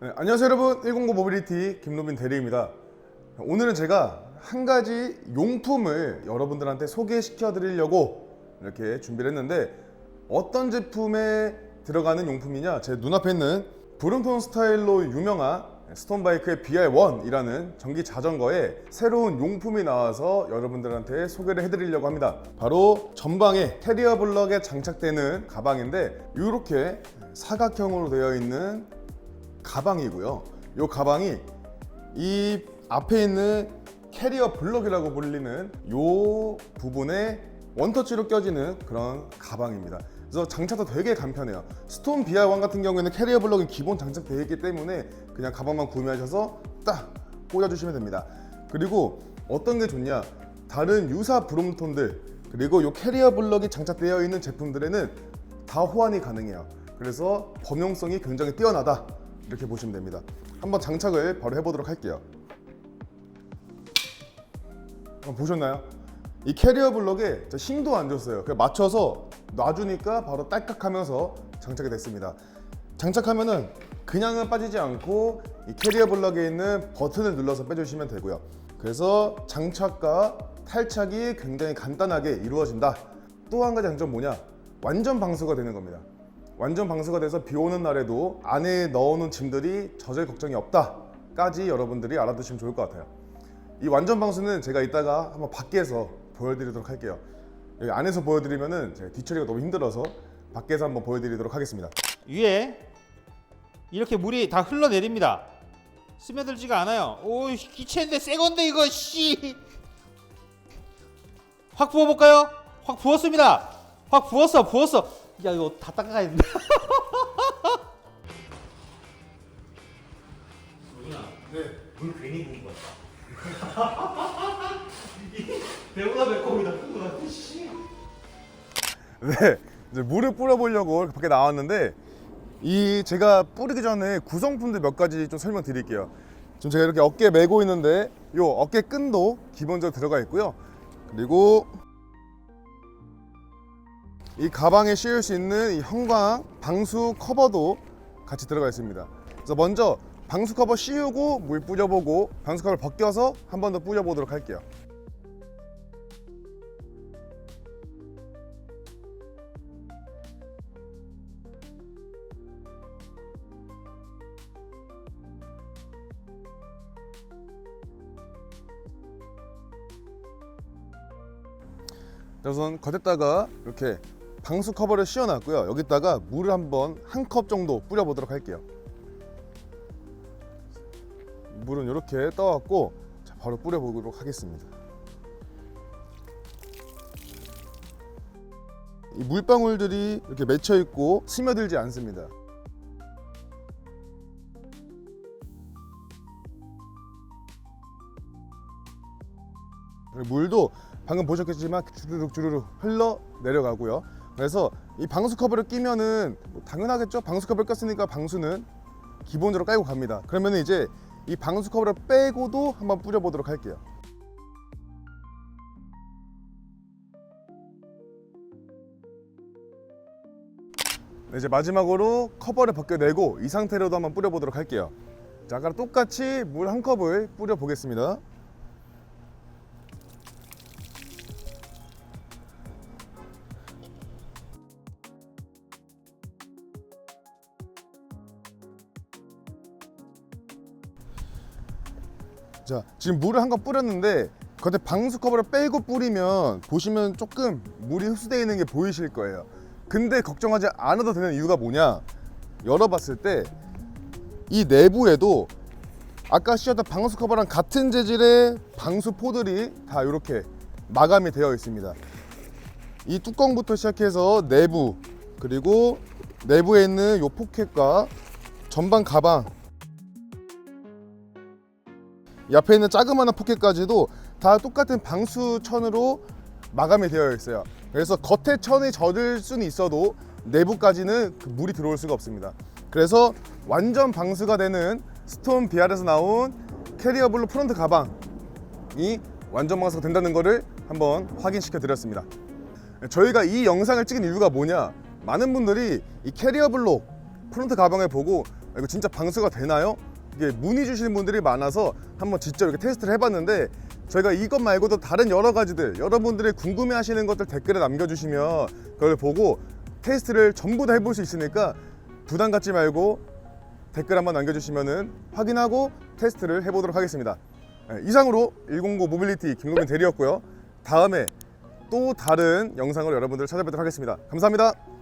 네, 안녕하세요 여러분. 109 모빌리티 김노빈 대리입니다. 오늘은 제가 한 가지 용품을 여러분들한테 소개시켜 드리려고 이렇게 준비를 했는데 어떤 제품에 들어가는 용품이냐? 제 눈앞에 있는 브룸톤 스타일로 유명한 스톤바이크의 BR1이라는 전기 자전거에 새로운 용품이 나와서 여러분들한테 소개를 해드리려고 합니다. 바로 전방에 캐리어 블럭에 장착되는 가방인데 이렇게 사각형으로 되어 있는 가방이고요. 이 가방이 이 앞에 있는 캐리어 블럭이라고 불리는 이 부분에 원터치로 껴지는 그런 가방입니다. 그래서 장착도 되게 간편해요. 스톤 BR1 같은 경우에는 캐리어 블럭이 기본 장착되어 있기 때문에 그냥 가방만 구매하셔서 딱 꽂아주시면 됩니다. 그리고 어떤 게 좋냐? 다른 유사 브롬톤들 그리고 이 캐리어 블럭이 장착되어 있는 제품들에는 다 호환이 가능해요. 그래서 범용성이 굉장히 뛰어나다 이렇게 보시면 됩니다. 한번 장착을 바로 해보도록 할게요. 어, 보셨나요? 이 캐리어 블럭에 저 힘도 안 줬어요. 맞춰서 놔주니까 바로 딸깍 하면서 장착이 됐습니다. 장착하면은 그냥은 빠지지 않고 이 캐리어 블럭에 있는 버튼을 눌러서 빼주시면 되고요. 그래서 장착과 탈착이 굉장히 간단하게 이루어진다. 또 한 가지 장점 뭐냐? 완전 방수가 되는 겁니다. 완전 방수가 돼서 비 오는 날에도 안에 넣어놓은 짐들이 젖을 걱정이 없다까지 여러분들이 알아두시면 좋을 것 같아요. 이 완전 방수는 제가 이따가 한번 밖에서 보여드리도록 할게요. 여기 안에서 보여드리면은 제가 뒤처리가 너무 힘들어서 밖에서 한번 보여드리도록 하겠습니다. 위에 이렇게 물이 다 흘러내립니다. 스며들지가 않아요. 오, 기체인데 새 건데 이거 씨. 확 부어 볼까요? 확 부었습니다. 확 부었어, 부었어. 야, 이거 다 닦아야 된다. 물 괜히 부은 거 같다. 배보다 배꼽이다. 씨. 네, 이제 물을 뿌려보려고 이렇게 밖에 나왔는데 이 제가 뿌리기 전에 구성품들 몇 가지 좀 설명드릴게요. 지금 제가 이렇게 어깨에 메고 있는데 이 어깨 끈도 기본적으로 들어가 있고요. 그리고 이 가방에 씌울 수 있는 이 형광 방수 커버도 같이 들어가 있습니다. 그래서 먼저 방수 커버 씌우고 물 뿌려보고 방수 커버 벗겨서 한 번 더 뿌려보도록 할게요. 자, 우선 겉에다가 이렇게 방수 커버를 씌워놨고요. 여기다가 물을 한번 한 컵 정도 뿌려보도록 할게요. 물은 이렇게 떠갖고 자, 바로 뿌려보도록 하겠습니다. 이 물방울들이 이렇게 맺혀 있고 스며들지 않습니다. 물도 방금 보셨겠지만 주르륵 주르륵 흘러 내려가고요. 그래서 이 방수 커버를 끼면은 뭐 당연하겠죠. 방수 커버를 꼈으니까 방수는 기본적으로 깔고 갑니다. 그러면 이제 이 방수 커버를 빼고도 한번 뿌려보도록 할게요. 네, 이제 마지막으로 커버를 벗겨내고 이 상태로도 한번 뿌려보도록 할게요. 자, 아까 똑같이 물 한 컵을 뿌려 보겠습니다. 자, 지금 물을 한컵 뿌렸는데 겉에 방수 커버를 빼고 뿌리면 보시면 조금 물이 흡수되어 있는 게 보이실 거예요. 근데 걱정하지 않아도 되는 이유가 뭐냐? 열어봤을 때 이 내부에도 아까 씌웠던 방수 커버랑 같은 재질의 방수 포들이 다 이렇게 마감이 되어 있습니다. 이 뚜껑부터 시작해서 내부 그리고 내부에 있는 이 포켓과 전방 가방 이 앞에 있는 자그마한 포켓까지도 다 똑같은 방수천으로 마감이 되어 있어요. 그래서 겉에 천이 젖을 수는 있어도 내부까지는 그 물이 들어올 수가 없습니다. 그래서 완전 방수가 되는 스톤 BR에서 나온 캐리어 블루 프론트 가방이 완전 방수가 된다는 것을 한번 확인시켜 드렸습니다. 저희가 이 영상을 찍은 이유가 뭐냐? 많은 분들이 이 캐리어 블록 프론트 가방을 보고 이거 진짜 방수가 되나요? 문의 주시는 분들이 많아서 한번 직접 이렇게 테스트를 해봤는데 저희가 이것 말고도 다른 여러 가지들 여러분들이 궁금해 하시는 것들 댓글에 남겨주시면 그걸 보고 테스트를 전부 다 해볼 수 있으니까 부담 갖지 말고 댓글 한번 남겨주시면은 확인하고 테스트를 해보도록 하겠습니다. 네, 이상으로 109 모빌리티 김노빈 대리였고요. 다음에 또 다른 영상으로 여러분들 찾아뵙도록 하겠습니다. 감사합니다.